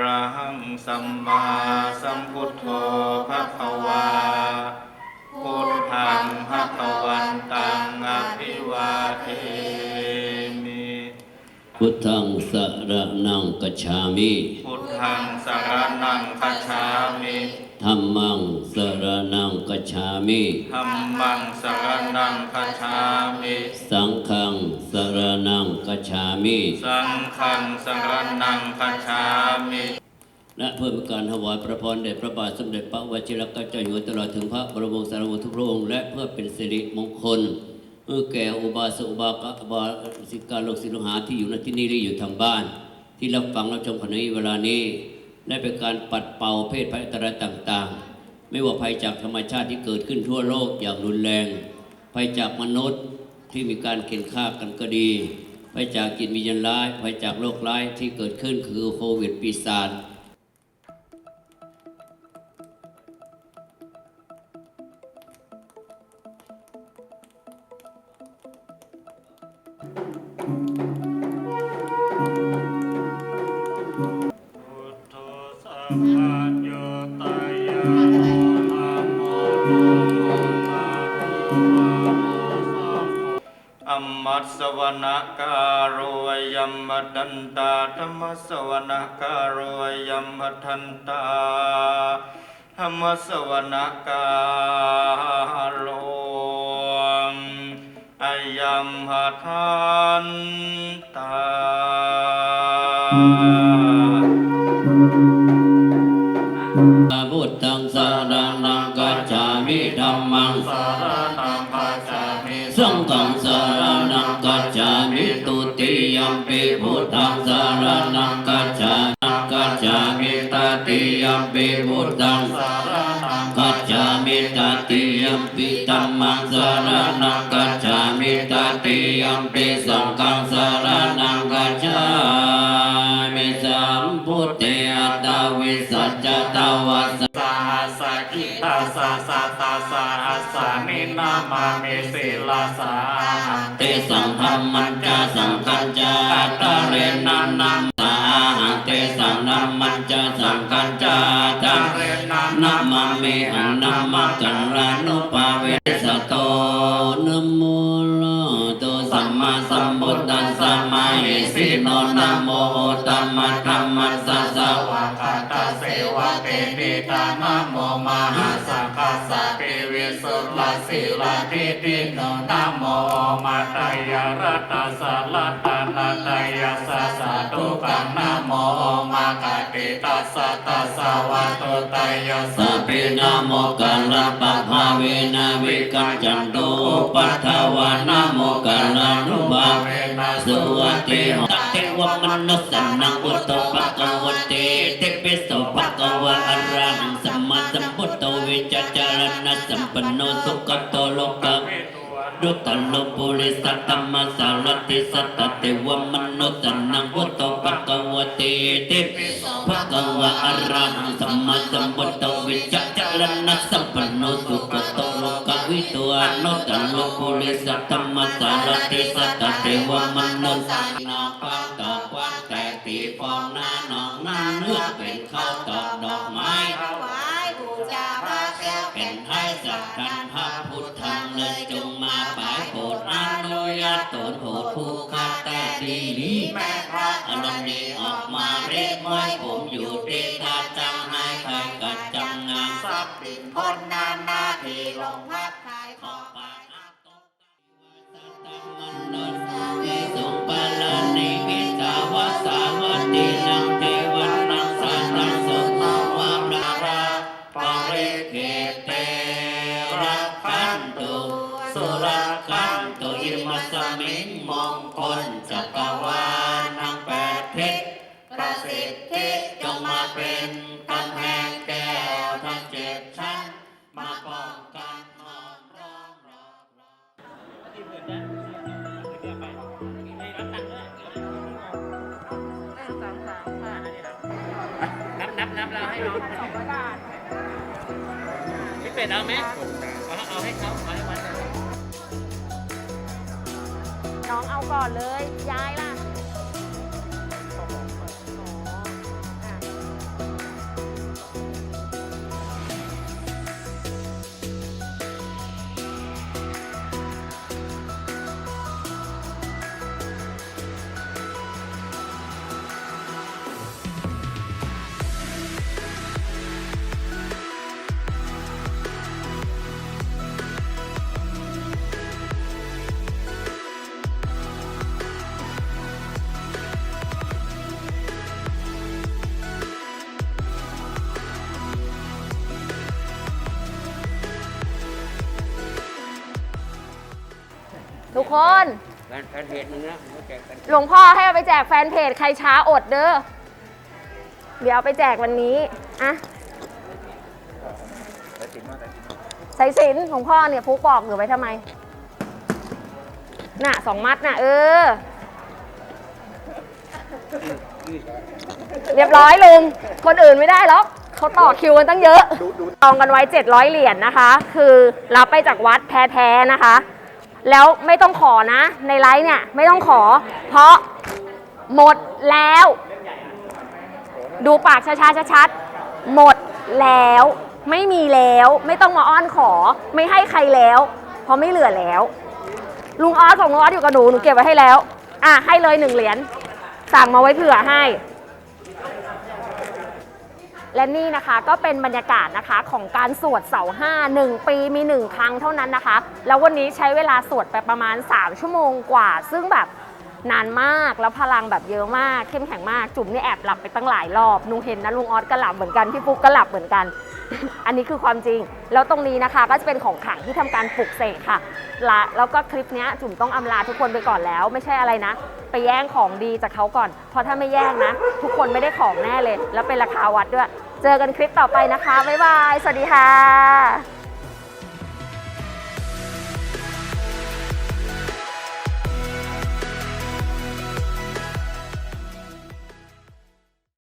ระหังสัมมาสัมพุทโธภะคะวาพุทธังภะคะวันตังอภิวาเท พุทธังสรนังกัจฉามิ พุทธังสรนังคัจฉามิธัมมังสรนังกัจฉามิ ธัมมังสรนังคัจฉามิสังฆังสรนังกัจฉามิสังฆังสรนังคัจฉามิและเพื่อเป็นการถวายพระพรแด่พระบาทสมเด็จพระวชิรเกล้าเจ้าอยู่หัวตลอดถึงพระบรมวงศานุวงศ์ทุกพระองค์และเพื่อเป็นสิริมงคล เมื่อแก่อุบาสกอุบากบาสิกาลูกศิษย์ลูกหาที่อยู่ณที่นี้หรืออยู่ทางบ้าน ที่รับฟังรับชมขณะนี้เวลานี้และเป็นการปัดเป่าเพศภัยอันตรายต่าง ๆ ไม่ว่าภัยจากธรรมชาติที่เกิดขึ้นทั่วโลกอย่างรุนแรง ภัยจากมนุษย์ที่มีการเข็นฆ่ากันก็ดีภัยจากจิตวิญญาณร้ายภัยจากโรคร้ายที่เกิดขึ้นคือโควิดปีศาจ อัมมัสสวนการโรยัมมดันตาธรรมสวนการโรยัมมทันตาธรรมสวนการอายัมหทันตา พุทธังสารนังกัจฉามิธัมมังสารนังคัจฉามิสังฆังสารนังกัจฉามิตุติยัมปิพุทธังสารนังกัจฉานังกัจฉามิตติยัมปิพุทธังสารนังกัจฉามิตติยัมปิธัมมังสารนังกัจฉามิตติยัมปิสังฆังสาร เตอัตวิสัจจตวัสสาสะกิตาสาสะตาสาอัสสานินามามิสิลาสาเตสังธรรมัญจาสังกัญจาตะเรนันนัมสาหังเตสังนัมมัญจาสังกัญจาจังเรนันนัมมะเมหันนัมมะกัลลานุปาเว มาสัมพุทธัสสะมะเหสิโนนะโมตัมมะธัมมัสสะสะวะคาตาเสวะเตปิตานะโมมหาสังฆาสสะปิวิสุทธสิลาทิติโนนะโมมาตายารัตตาสลัตตานาตายาสสะตุกังนะโมมากา ติตัสสะตัสสะวะตุตายาสัสะพพินโมกัลลปะภาเวนะวิกัจจันโตปัทวานโมกัลลานุภาเวนะสุวัติหตัเทวมนุสสนังพุทโธปะกวเตเตปิโสปะกวะอรังสัมมาสัมพุทโธวิจจารณะสัมปันโนสุขโตโลกะดุตโลปุริสัตตมะสารติสัตตเทวมนุสสนังพุทโธปะกว ตเตปิโสปะกวะอะระหังสัมมาสัมพุทธวิจจารณะสัมปันโนสุขโตโลกวิตัวอนุตตโลปุริสัตตมะสารติสัตตเทวมนุสสนาปังตอกวันแต่ตีฟองหน้าหนองหน้าเนื้อเป็นข้าวตอกดอกไม้ถวายบูชาพระแก้วเป็นไทยสักกันพระ ดีนี้แม่พระอารมณีออกมาเรียกไว้ผมอยู่ตีตาจังให้ใครกัดจังงานทรัพย์สินพ้นนานาที่ลงพักขายขออ นับนับนับเราให้น้องพี่เป็ดเอาไหมเอาเอาให้เขาเอาให้มันน้องเอาก่อนเลย ยายล่ะ คนแฟนแฟนเพจนึงนะเขาแจกกันหลวงพ่อให้เอาไปแจกแฟนเพจใครช้าอดเด้อ เดี๋ยวเอาไปแจกวันนี้อะสายสินของพ่อเนี่ยฟุกบอกหรือไว้ทำไม น่ะสองมัดน่ะ เออ เรียบร้อยลุง คนอื่นไม่ได้หรอกเขาต่อคิวกันตั้งเยอะจองกันไว้ 700 เหรียญนะคะ คือรับไปจากวัดแท้ๆนะคะ แล้วไม่ต้องขอนะ ในไลฟ์เนี่ยไม่ต้องขอ เพราะหมดแล้ว ดูปากช้าๆชัดๆหมดแล้ว ไม่มีแล้ว ไม่ต้องมาอ้อนขอ ไม่ให้ใครแล้ว เพราะไม่เหลือแล้ว ลุงออสของลุงออสอยู่กับหนูหนูเก็บไว้ให้แล้ว อะให้เลยหนึ่งเหรียญสั่งมาไว้เผื่อให้ และนี่นะคะก็เป็นบรรยากาศนะคะของการสวดเสาห้าหนึ่งปีมีหนึ่งครั้งเท่านั้นนะคะ แล้ววันนี้ใช้เวลาสวดไปประมาณ 3 ชั่วโมงกว่า ซึ่งแบบ นานมากแล้วพลังแบบเยอะมากเข้มแข็งมากจุ๋มนี่แอบหลับไปตั้งหลายรอบหนูเห็นนะลุงออสก็หลับเหมือนกันพี่ปุ๊กก็หลับเหมือนกัน อันนี้คือความจริง แล้วตรงนี้นะคะก็จะเป็นของขลังที่ทำการปลุกเสกค่ะละแล้วก็คลิปนี้จุ๋มต้องอำลาทุกคนไปก่อนแล้ว ไม่ใช่อะไรนะ ไปแย่งของดีจากเขาก่อน เพราะถ้าไม่แย่งนะ ทุกคนไม่ได้ของแน่เลย แล้วเป็นราคาวัดด้วย เจอกันคลิปต่อไปนะคะบ๊ายบายสวัสดีค่ะ